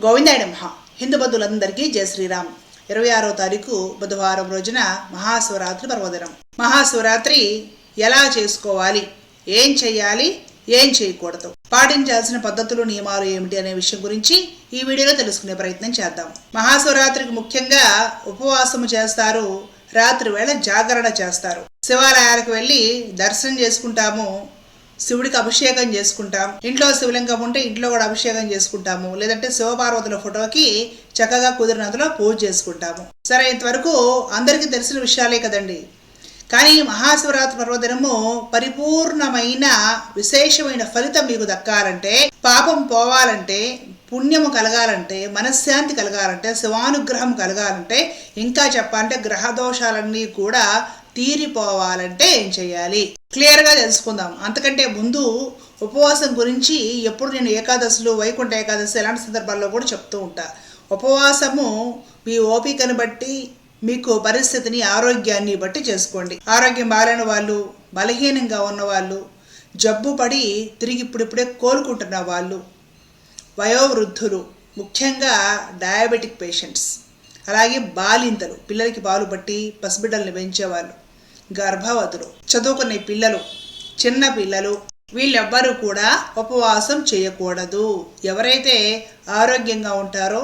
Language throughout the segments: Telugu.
గోవిందాయ మహా హిందూ బంధువులందరికీ జయ శ్రీరామ్. ఇరవై ఆరో తారీఖు బుధవారం రోజున మహాశివరాత్రి పర్వదినం. మహాశివరాత్రి ఎలా చేసుకోవాలి? ఏం చేయాలి ఏం చేయకూడదు? పాటించాల్సిన పద్ధతులు నియమాలు ఏమిటి అనే విషయం గురించి ఈ వీడియోలో తెలుసుకునే ప్రయత్నం చేద్దాం. మహాశివరాత్రికి ముఖ్యంగా ఉపవాసము చేస్తారు రాత్రి వేళ జాగరణ చేస్తారు. శివాలయాలకు వెళ్ళి దర్శనం చేసుకుంటాము. శివుడికి అభిషేకం చేసుకుంటాం. ఇంట్లో శివలింగం ఉంటే ఇంట్లో కూడా అభిషేకం చేసుకుంటాము. లేదంటే శివపార్వతుల ఫోటోకి చక్కగా కుదిరినంతలో పూజ చేసుకుంటాము. సరే ఇంతవరకు అందరికీ తెలిసిన విషయాలే కదండి. కానీ మహాశివరాత్రి పర్వదినము పరిపూర్ణమైన విశేషమైన ఫలితం మీకు దక్కాలంటే పాపం పోవాలంటే పుణ్యము కలగాలంటే మనశ్శాంతి కలగాలంటే శివానుగ్రహం కలగాలంటే ఇంకా చెప్పాలంటే గ్రహ దోషాలన్నీ కూడా తీరిపోవాలంటే ఏం చేయాలి? క్లియర్గా తెలుసుకుందాం. అంతకంటే ముందు ఉపవాసం గురించి ఎప్పుడు నేను ఏకాదశులు వైకుంఠ ఏకాదశి ఎలాంటి సందర్భాల్లో కూడా చెప్తూ ఉంటా. ఉపవాసము మీ ఓపికను బట్టి మీకు పరిస్థితిని ఆరోగ్యాన్ని బట్టి చేసుకోండి. ఆరోగ్యం బాగాలేని వాళ్ళు బలహీనంగా ఉన్న వాళ్ళు జబ్బు పడి తిరిగి ఇప్పుడిప్పుడే కోలుకుంటున్న వాళ్ళు వయోవృద్ధులు ముఖ్యంగా డయాబెటిక్ పేషెంట్స్ అలాగే బాలింతలు పిల్లలకి పాలు పట్టి పసిబిడ్డల్ని పెంచేవాళ్ళు. గర్భవతులు. చదువుకునే పిల్లలు చిన్న పిల్లలు వీళ్ళెవ్వరూ కూడా ఉపవాసం చేయకూడదు. ఎవరైతే ఆరోగ్యంగా ఉంటారో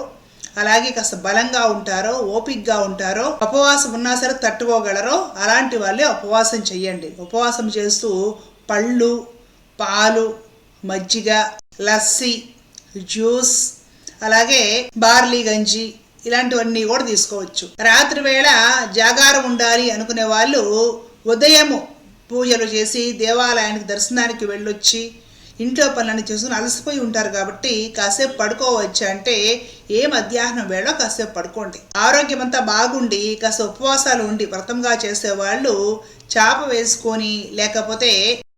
అలాగే కాస్త బలంగా ఉంటారో ఓపిక్గా ఉంటారో ఉపవాసం ఉన్నా సరే తట్టుకోగలరో అలాంటి వాళ్ళే ఉపవాసం చేయండి. ఉపవాసం చేస్తూ పళ్ళు పాలు మజ్జిగ లస్సీ జ్యూస్ అలాగే బార్లీ గంజి ఇలాంటివన్నీ కూడా తీసుకోవచ్చు. రాత్రి వేళ జాగారం ఉండాలి అనుకునే వాళ్ళు ఉదయము పూజలు చేసి దేవాలయానికి దర్శనానికి వెళ్ళొచ్చి ఇంట్లో పనులన్నీ చేసుకుని అలసిపోయి ఉంటారు కాబట్టి కాసేపు పడుకోవచ్చు అంటే ఏ మధ్యాహ్నం వేళ కాసేపు పడుకోండి. ఆరోగ్యం అంతా బాగుండి కాస్త ఉపవాసాలు ఉండి వ్రతంగా చేసేవాళ్ళు చాప వేసుకొని లేకపోతే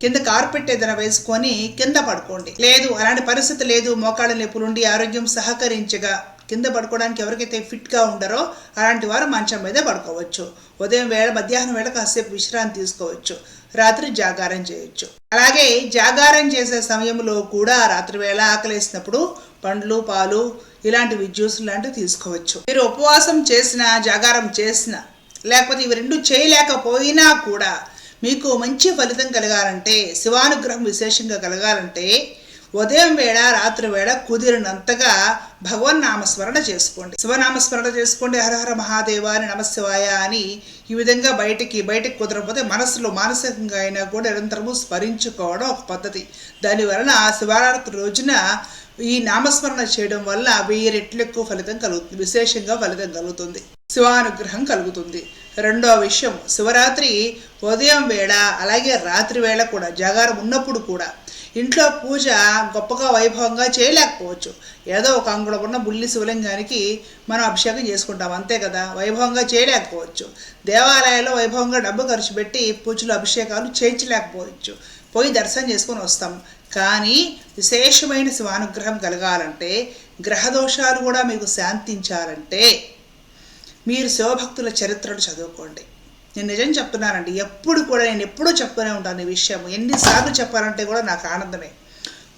కింద కార్పెట్ ఏదైనా వేసుకొని కింద పడుకోండి. లేదు అలాంటి పరిస్థితి లేదు. మోకాళ్ళ నొప్పులుండి ఆరోగ్యం సహకరించగా కింద పడుకోవడానికి ఎవరికైతే ఫిట్గా ఉండరో అలాంటి వారు మంచం మీద పడుకోవచ్చు. ఉదయం వేళ మధ్యాహ్నం వేళ కాసేపు విశ్రాంతి తీసుకోవచ్చు. రాత్రి జాగారం చేయొచ్చు. అలాగే జాగారం చేసే సమయంలో కూడా రాత్రి వేళ ఆకలేసినప్పుడు పండ్లు పాలు ఇలాంటివి జ్యూస్ లాంటివి తీసుకోవచ్చు. మీరు ఉపవాసం చేసిన జాగారం చేసిన లేకపోతే ఇవి రెండు చేయలేకపోయినా కూడా మీకు మంచి ఫలితం కలగాలంటే శివానుగ్రహం విశేషంగా కలగాలంటే ఉదయం వేళ రాత్రి వేళ కుదిరినంతగా భగవన్ నామస్మరణ చేసుకోండి. శివనామస్మరణ చేసుకోండి. హరహర మహాదేవ అని నమశివాయ అని ఈ విధంగా బయటికి బయటికి కుదరకపోతే మనసులో మానసికంగా అయినా కూడా నిరంతరము స్మరించుకోవడం ఒక పద్ధతి. దాని వలన శివరాత్రి రోజున ఈ నామస్మరణ చేయడం వల్ల వెయ్యి రెట్లు ఎక్కువ ఫలితం కలుగుతుంది. విశేషంగా ఫలితం కలుగుతుంది. శివానుగ్రహం కలుగుతుంది. రెండో విషయం శివరాత్రి ఉదయం వేళ అలాగే రాత్రి వేళ కూడా జాగారం ఉన్నప్పుడు కూడా ఇంట్లో పూజ గొప్పగా వైభవంగా చేయలేకపోవచ్చు. ఏదో ఒక అంగుళం ఉన్న బుల్లి శివలింగానికి మనం అభిషేకం చేసుకుంటాం అంతే కదా? వైభవంగా చేయలేకపోవచ్చు. దేవాలయాల్లో వైభవంగా డబ్బు ఖర్చు పెట్టి పూజలు అభిషేకాలు చేయించలేకపోవచ్చు. పోయి దర్శనం చేసుకొని వస్తాం. కానీ విశేషమైన శివానుగ్రహం కలగాలంటే గ్రహదోషాలు కూడా మీకు శాంతించాలంటే మీరు శివభక్తుల చరిత్రను చదువుకోండి. నేను నిజం చెప్తున్నానండి ఎప్పుడు కూడా నేను ఎప్పుడూ చెప్తూనే ఉంటాను ఈ విషయం ఎన్నిసార్లు చెప్పాలంటే కూడా నాకు ఆనందమే.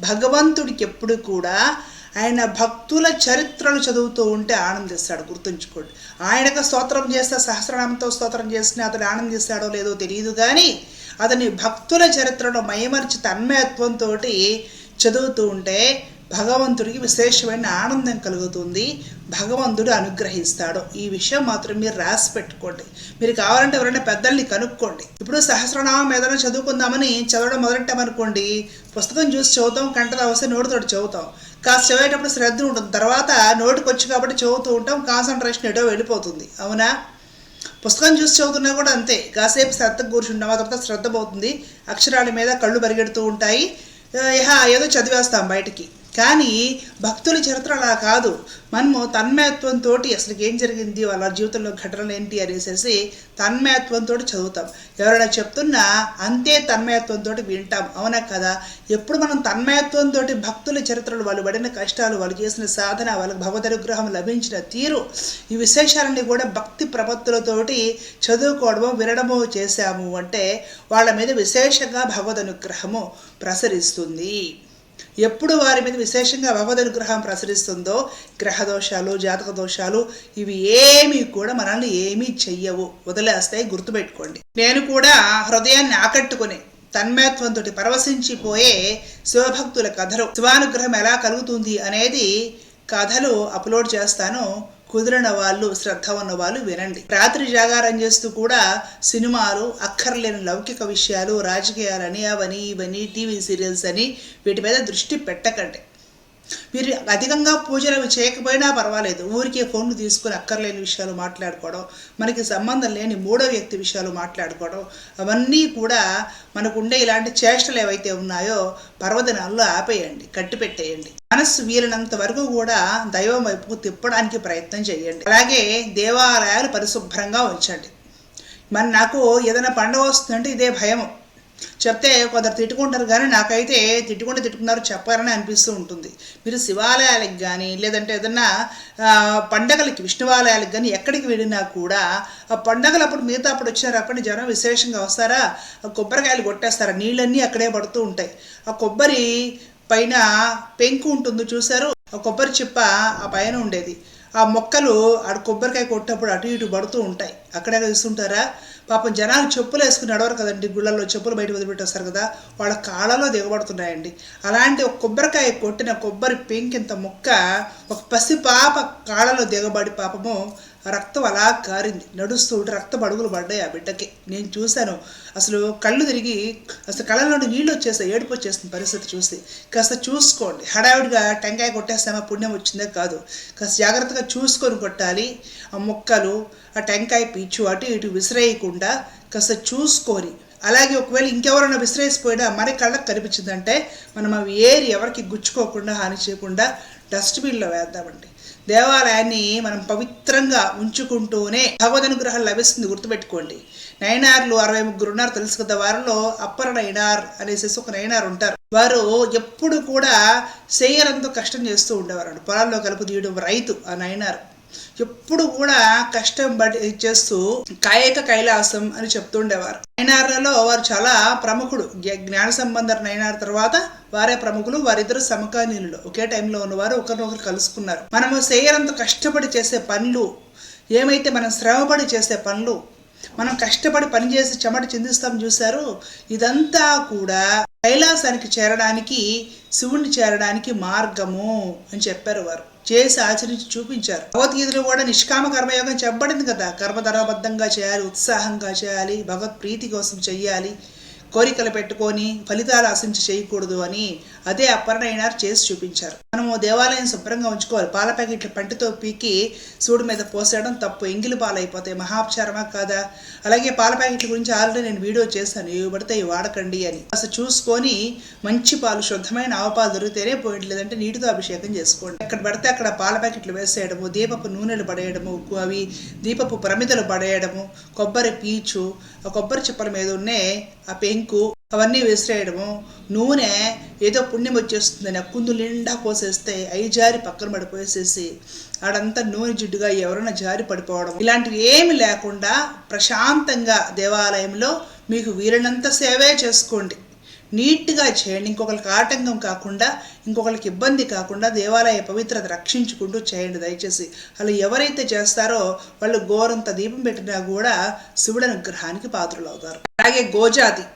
భగవంతుడికి ఎప్పుడు కూడా ఆయన భక్తుల చరిత్రలు చదువుతూ ఉంటే ఆనందిస్తాడు గుర్తుంచుకోండి. ఆయనకు స్తోత్రం చేస్తే సహస్రనామంతో స్తోత్రం చేసినా అతను ఆనందిస్తాడో లేదో తెలియదు కానీ అతని భక్తుల చరిత్రను మయమర్చి తన్మయత్వంతో చదువుతూ ఉంటే భగవంతుడికి విశేషమైన ఆనందం కలుగుతుంది. భగవంతుడు అనుగ్రహిస్తాడు. ఈ విషయం మాత్రం మీరు రాసి పెట్టుకోండి. మీరు కావాలంటే ఎవరైనా పెద్దల్ని కనుక్కోండి. ఇప్పుడు సహస్రనామం ఏదైనా చదువుకుందామని చదవడం మొదలెట్టామనుకోండి పుస్తకం చూసి చదువుతాం కంటదా వస్తే నోటితోటి చదువుతాం. కాస్త చదివేటప్పుడు శ్రద్ధ ఉంటుంది. తర్వాత నోటికి వచ్చి కాబట్టి చదువుతూ ఉంటాం. కాన్సన్ట్రేషన్ ఎటో వెళ్ళిపోతుంది. అవునా? పుస్తకం చూసి చదువుతున్నా కూడా అంతే. కాసేపు శ్రద్ధ కూర్చుంటాం. తర్వాత శ్రద్ధ పోతుంది. అక్షరాల మీద కళ్ళు పరిగెడుతూ ఉంటాయి. ఏదో చదివేస్తాం బయటికి. కానీ భక్తుల చరిత్ర అలా కాదు. మనము తన్మయత్వంతో అసలు ఏం జరిగింది? వాళ్ళ జీవితంలో ఘటనలు ఏంటి అనేసి తన్మయత్వంతో చదువుతాం. ఎవరైనా చెప్తున్నా అంతే తన్మయత్వంతో వింటాం. అవునా కదా? ఎప్పుడు మనం తన్మయత్వంతో భక్తుల చరిత్రలు వాళ్ళు పడిన కష్టాలు వాళ్ళు చేసిన సాధన వాళ్ళకి భగవదనుగ్రహం లభించిన తీరు ఈ విశేషాలన్నీ కూడా భక్తి ప్రపత్తులతోటి చదువుకోవడము వినడము చేశాము అంటే వాళ్ళ మీద విశేషంగా భగవద్ అనుగ్రహము ప్రసరిస్తుంది. ఎప్పుడు వారి మీద విశేషంగా భగవద్ ప్రసరిస్తుందో గ్రహ దోషాలు జాతక దోషాలు ఇవి ఏమీ కూడా మనల్ని ఏమీ చెయ్యవు. వదిలేస్తాయి గుర్తుపెట్టుకోండి. నేను కూడా హృదయాన్ని ఆకట్టుకుని తన్మయత్వంతో పరవశించిపోయే శివభక్తుల కథలు శివానుగ్రహం ఎలా కలుగుతుంది అనేది కథలు అప్లోడ్ చేస్తాను. కుదిరిన వాళ్ళు శ్రద్ధ ఉన్న వాళ్ళు వినండి. రాత్రి జాగారం చేస్తూ కూడా సినిమాలు అక్కర్లేని లౌకిక విషయాలు రాజకీయాలని అవని ఇవని టీవీ సీరియల్స్ అని వీటి మీద దృష్టి పెట్టకండి. మీరు అధికంగా పూజలు అవి చేయకపోయినా పర్వాలేదు. ఊరికే ఫోన్లు తీసుకుని అక్కర్లేని విషయాలు మాట్లాడుకోవడం మనకి సంబంధం లేని మూడో వ్యక్తి విషయాలు మాట్లాడుకోవడం అవన్నీ కూడా మనకు ఉండే ఇలాంటి చేష్టలు ఏవైతే ఉన్నాయో పర్వదినాల్లో ఆపేయండి కట్టి పెట్టేయండి మనస్సు వీలైనంత వరకు కూడా దైవం వైపు తిప్పడానికి ప్రయత్నం చేయండి. అలాగే దేవాలయాలు పరిశుభ్రంగా ఉంచండి. మరి నాకు ఏదైనా పండుగ వస్తుందంటే ఇదే భయం చెప్తే కొందరు తిట్టుకుంటారు కానీ నాకైతే తిట్టుకుంటే తిట్టుకున్నారు చెప్పారని అనిపిస్తూ ఉంటుంది. మీరు శివాలయాలకు కానీ లేదంటే ఏదన్నా పండగలకి విష్ణువాలయాలకు కానీ ఎక్కడికి వెళ్ళినా కూడా ఆ పండగలు అప్పుడు మిగతా అప్పుడు వచ్చారు. అక్కడ జనం విశేషంగా వస్తారా? ఆ కొబ్బరికాయలు కొట్టేస్తారా? నీళ్ళన్నీ అక్కడే పడుతూ ఉంటాయి. ఆ కొబ్బరి పైన పెంకు ఉంటుంది చూసారు ఆ కొబ్బరి చిప్ప ఆ పైన ఉండేది. ఆ మొక్కలు ఆడ కొబ్బరికాయ కొట్టినప్పుడు అటు ఇటు పడుతూ ఉంటాయి. అక్కడే చూస్తుంటారా పాపం జనాలు చెప్పులు వేసుకుని నడవరు కదండి. గుళ్ళల్లో చెప్పులు బయట వదిలిపెట్టేస్తారు కదా. వాళ్ళ కాళ్ళలో దిగబడుతున్నాయండి. అలాంటి ఒక కొబ్బరికాయ కొట్టిన కొబ్బరి పెంకింత మొక్క ఒక పసి పాప కాళ్ళలో దిగబడి పాపము రక్తం అలా కారింది. నడుస్తూ ఉంటే రక్త అడుగులు పడ్డాయి ఆ బిడ్డకి. నేను చూశాను. అసలు కళ్ళు తిరిగి అసలు కళ్ళలోని నీళ్ళు వచ్చేసాయి. ఏడుపు వచ్చేస్తుంది పరిస్థితి చూసి. కాస్త చూసుకోండి. హడావిడిగా టెంకాయ కొట్టేస్తామా? పుణ్యం వచ్చిందే? కాదు. కాస్త జాగ్రత్తగా చూసుకొని కొట్టాలి. ఆ మొక్కలు ఆ టెంకాయ పీచు అటు ఇటు విసిరేయకుండా కాస్త చూసుకొని అలాగే ఒకవేళ ఇంకెవరైనా విసిరేసిపోయినా మన కళ్ళకు కనిపించిందంటే మనం అవి ఏరి ఎవరికి గుచ్చుకోకుండా హాని చేయకుండా డస్ట్బిన్లో వేద్దామండి. దేవాలయాన్ని మనం పవిత్రంగా ఉంచుకుంటూనే భగవద్ అనుగ్రహం లభిస్తుంది గుర్తుపెట్టుకోండి. నయనార్లు అరవై ముగ్గురు ఉన్నారు తెలుసు కదా వారిలో అప్పర నయనార్ అనేసి ఒక నయనార్ ఉంటారు. వారు ఎప్పుడు కూడా చేయరంతో కష్టం చేస్తూ ఉండేవారు పొలాల్లో కలుపు తీయడం రైతు ఆ నయనార్. ఎప్పుడు కూడా కష్టం పడి చేస్తూ కాయక కైలాసం అని చెప్తుండేవారు. నైనార్లలో వారు చాలా ప్రముఖుడు. జ్ఞాన సంబంధ నైనార్ తర్వాత వారే ప్రముఖులు. వారిద్దరు సమకాలీనులు. ఒకే టైంలో ఉన్నవారు ఒకరినొకరు కలుసుకున్నారు. మనము చేయరంత కష్టపడి చేసే పనులు ఏమైతే మనం శ్రమపడి చేసే పనులు మనం కష్టపడి పనిచేసి చెమట చిందిస్తాం చూశారు ఇదంతా కూడా కైలాసానికి చేరడానికి శివుణ్ణి చేరడానికి మార్గము అని చెప్పారు వారు. చేసి ఆచరించి చూపించారు. భగవద్గీతలో కూడా నిష్కామ కర్మయోగం చెప్పబడింది కదా. కర్మధర్మబద్ధంగా చేయాలి ఉత్సాహంగా చేయాలి భగవత్ ప్రీతి కోసం చెయ్యాలి కోరికలు పెట్టుకొని ఫలితాలు ఆశించి చేయకూడదు అని అదే అపర్ణయినారు చేసి చూపించారు. మనము దేవాలయం శుభ్రంగా ఉంచుకోవాలి. పాల ప్యాకెట్లు పంటితో పీకి సూడు మీద పోసేయడం తప్పు. ఎంగిలి పాలు అయిపోతాయి మహాపచారమా కాదా? అలాగే పాల ప్యాకెట్ల గురించి ఆల్రెడీ నేను వీడియో చేశాను. ఇవి పడితే ఇవి వాడకండి అని. అసలు చూసుకొని మంచి పాలు శుద్ధమైన ఆవు పాలు దొరికితేనే పోయింది లేదంటే నీటితో అభిషేకం చేసుకోండి. ఎక్కడ పడితే అక్కడ పాల ప్యాకెట్లు వేసేయడము దీపపు నూనెలు పడేయడము అవి దీపపు ప్రమిదలు పడేయడము కొబ్బరి పీచు కొబ్బరి చిప్పల మీద ఉన్నే ఆ ఇంకు అవన్నీ విసిరేయడము. నూనె ఏదో పుణ్యం వచ్చేస్తుందని కుందు నిండా పోసేస్తే అయి జారి పక్కన పడిపోసేసి ఆడంతా నూనె జిడ్డుగా ఎవరైనా జారి పడిపోవడం ఇలాంటివి ఏమి లేకుండా ప్రశాంతంగా దేవాలయంలో మీకు వీలైనంత సేవే చేసుకోండి. నీట్గా చేయండి. ఇంకొకరికి ఆటంకం కాకుండా ఇంకొకరికి ఇబ్బంది కాకుండా దేవాలయ పవిత్రత రక్షించుకుంటూ చేయండి దయచేసి. అలా ఎవరైతే చేస్తారో వాళ్ళు గోరంత దీపం పెట్టినా కూడా శివుడు అనుగ్రహానికి పాత్రలు అవుతారు అలాగే గోజాతి.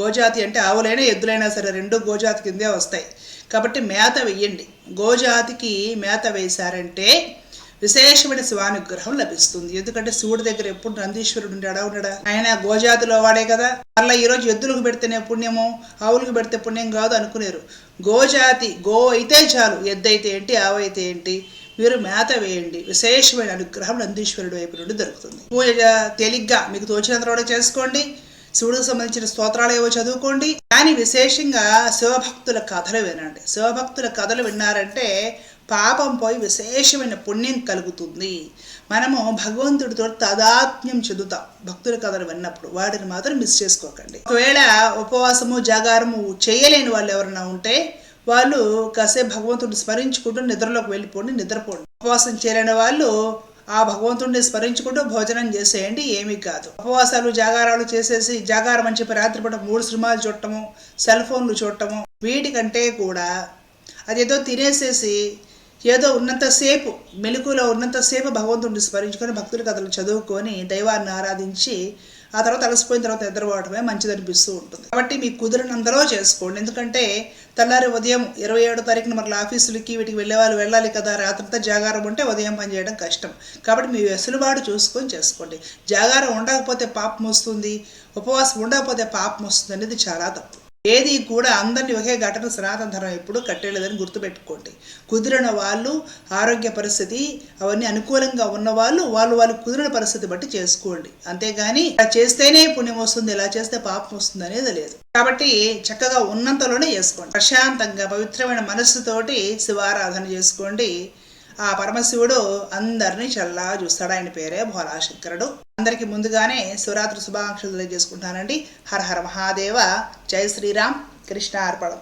గోజాతి అంటే ఆవులైనా ఎద్దులైనా సరే రెండు గోజాతి కిందే వస్తాయి. కాబట్టి మేత వెయ్యండి. గోజాతికి మేత వేశారంటే విశేషమైన శివానుగ్రహం లభిస్తుంది. ఎందుకంటే శివుడి దగ్గర ఎప్పుడు నందీశ్వరుడు ఉండాడా ఉన్నాడా? ఆయన గోజాతిలో వాడే కదా. మళ్ళీ ఈరోజు ఎద్దులకు పెడితేనే పుణ్యము ఆవులకు పెడితే పుణ్యం కాదు అనుకునేరు. గోజాతి గో అయితే చాలు. ఎద్దు అయితే ఏంటి? ఆవు అయితే ఏంటి? మీరు మేత వేయండి. విశేషమైన అనుగ్రహం నందీశ్వరుడు వైపు నుండి దొరుకుతుంది. పూజ తేలిగ్గా మీకు తోచినంత కూడా చేసుకోండి. శివుడికి సంబంధించిన స్తోత్రాలు ఏవో చదువుకోండి. కానీ విశేషంగా శివభక్తుల కథలు వినండి. శివభక్తుల కథలు విన్నారంటే పాపం పోయి విశేషమైన పుణ్యం కలుగుతుంది. మనము భగవంతుడితో తదాత్మ్యం చెందుతాం భక్తుల కథలు విన్నప్పుడు. వాటిని మాత్రం మిస్ చేసుకోకండి. ఒకవేళ ఉపవాసము జాగారము చేయలేని వాళ్ళు ఎవరైనా ఉంటే వాళ్ళు కాసేపు భగవంతుడిని స్మరించుకుంటూ నిద్రలోకి వెళ్ళిపోండి నిద్రపోండి. ఉపవాసం చేయలేని వాళ్ళు ఆ భగవంతుడిని స్మరించుకుంటూ భోజనం చేసేయండి ఏమీ కాదు. ఉపవాసాలు జాగారాలు చేసేసి జాగారం అని చెప్పి రాత్రిపూట మూడు సినిమాలు చూడటము సెల్ ఫోన్లు చూడటము వీటికంటే కూడా అదేదో తినేసేసి ఏదో ఉన్నంతసేపు మెలకులో ఉన్నంతసేపు భగవంతుడిని స్మరించుకొని భక్తుల కథలు చదువుకొని దైవాన్ని ఆరాధించి ఆ తర్వాత అలసిపోయిన తర్వాత నిద్రపోవటమే మంచిది అనిపిస్తూ ఉంటుంది. కాబట్టి మీకు కుదిరినంతలో చేసుకోండి. ఎందుకంటే తెల్లారి ఉదయం ఇరవై ఏడో తారీఖున మరలా ఆఫీసులకి వీటికి వెళ్ళే వాళ్ళు వెళ్ళాలి కదా రాత్రంతా జాగారం ఉంటే ఉదయం పని చేయడం కష్టం. కాబట్టి మీ వెసులుబాటు చూసుకొని చేసుకోండి. జాగారం ఉండకపోతే పాపం వస్తుంది ఉపవాసం ఉండకపోతే పాపం వస్తుంది అనేది చాలా తప్పు. ఏది కూడా అందరినీ ఒకే ఘటన సనాతన ధర్మం ఎప్పుడు కట్టేలేదని గుర్తుపెట్టుకోండి. కుదిరిన వాళ్ళు ఆరోగ్య పరిస్థితి అవన్నీ అనుకూలంగా ఉన్న వాళ్ళు వాళ్ళు వాళ్ళు కుదిరిన పరిస్థితి బట్టి చేసుకోండి. అంతేగాని ఇలా చేస్తేనే పుణ్యం వస్తుంది ఇలా చేస్తే పాపం వస్తుంది అనేది లేదు. కాబట్టి చక్కగా ఉన్నంతలోనే చేసుకోండి. ప్రశాంతంగా పవిత్రమైన మనస్సుతోటి శివారాధన చేసుకోండి. ఆ పరమశివుడు అందరినీ చల్లా చూస్తాడు. ఆయన పేరే భోలాశంకరుడు అందరికి ముందుగానే శివరాత్రి శుభాకాంక్షలు తెలియజేసుకుంటానండి. హర హర మహాదేవ. జై శ్రీరామ్. కృష్ణ అర్పణం.